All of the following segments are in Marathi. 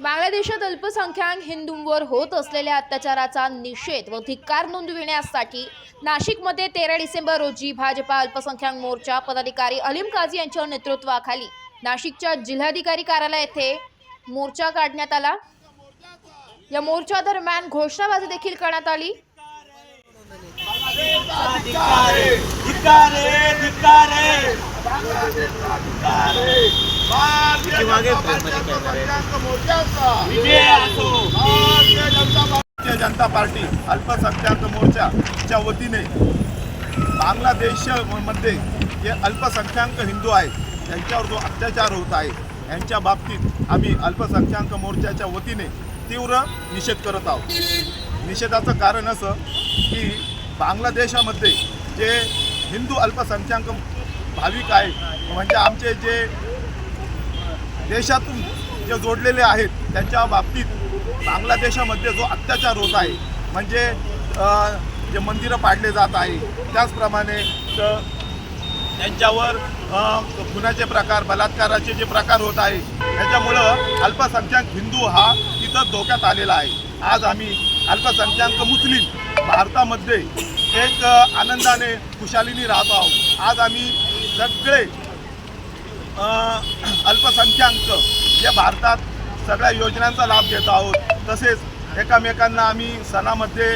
देशात अल्पसंख्याक हिंदूंवर होत असलेल्या अत्याचाराचा निषेध व धिक्कार नोंदविण्यासाठी नाशिकमध्ये तेरा डिसेंबर रोजी भाजपा अल्पसंख्याक मोर्चा पदाधिकारी अलीम काझी यांच्या नेतृत्वाखाली नाशिकच्या जिल्हाधिकारी कार्यालय येथे मोर्चा काढण्यात आला. या मोर्चा दरम्यान घोषणाबाजी देखील करण्यात आली. दिकारे, दिकारे, दिकारे, दिकारे, दिकारे, दिकारे, भारतीय जनता पार्टी अल्पसंख्याक मोर्चाच्या वतीने बांगलादेशमध्ये जे अल्पसंख्याक हिंदू आहेत त्यांच्यावर जो अत्याचार होत आहे यांच्या बाबतीत आम्ही अल्पसंख्याक मोर्चाच्या वतीने तीव्र निषेध करत आहोत. निषेधाचं कारण असं की बांगलादेशामध्ये जे हिंदू अल्पसंख्याक भाविक आहेत म्हणजे आमचे जे देशातून जे जोडलेले आहेत त्यांच्या बाबतीत बांगलादेशामध्ये जो अत्याचार होत आहे म्हणजे जे मंदिरं पाडले जात आहे त्याचप्रमाणे त्यांच्यावर खुनाचे प्रकार बलात्काराचे जे प्रकार होत आहे त्याच्यामुळं अल्पसंख्याक हिंदू हा तिथं धोक्यात आलेला आहे. आज आम्ही अल्पसंख्याक मुस्लिम भारतामध्ये एक आनंदाने खुशालीने राहतो आहोत. आज आम्ही सगळे अल्पसंख्याक या भारतात सगळ्या योजनांचा लाभ घेत आहोत तसेच एकामेकांना आम्ही सणामध्ये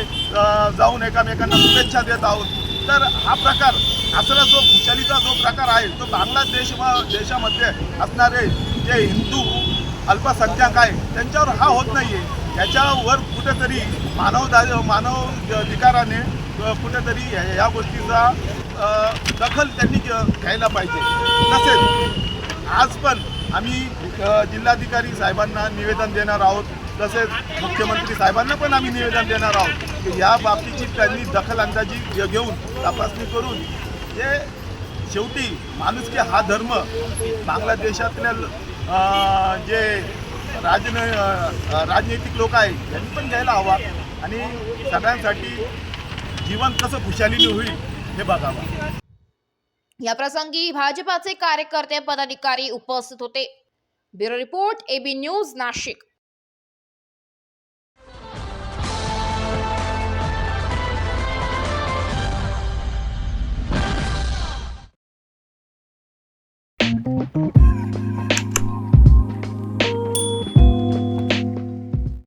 जाऊन एकामेकांना शुभेच्छा देत आहोत. तर हा प्रकार असला जो खुशालीचा जो प्रकार आहे तो बांगलादेश देशामध्ये असणारे जे हिंदू अल्पसंख्याक आहे त्यांच्यावर हा होत नाही आहे याच्यावर कुठेतरी मानव मानव अधिकाराने कुठेतरी या गोष्टीचा दखल त्यांनी घ्यायला पाहिजे. तसेच आज पण आम्ही जिल्हाधिकारी साहेबांना निवेदन देणार आहोत. तसेच मुख्यमंत्री साहेबांना पण आम्ही निवेदन देणार आहोत. की या बाबतीची त्यांनी दखल अंदाजी घेऊन तपासणी करून जे शेवटी माणुसकी हा धर्म बांगलादेशातल्या जे राजन राजनैतिक लोक आहेत त्यांनी पण घ्यायला हवा. आणि सगळ्यांसाठी जीवन कसं खुशालीने होईल हे बघावा या प्रसंगी भाजपाचे कार्यकर्ते पदाधिकारी उपस्थित होते. Bureau report AB news Nashik.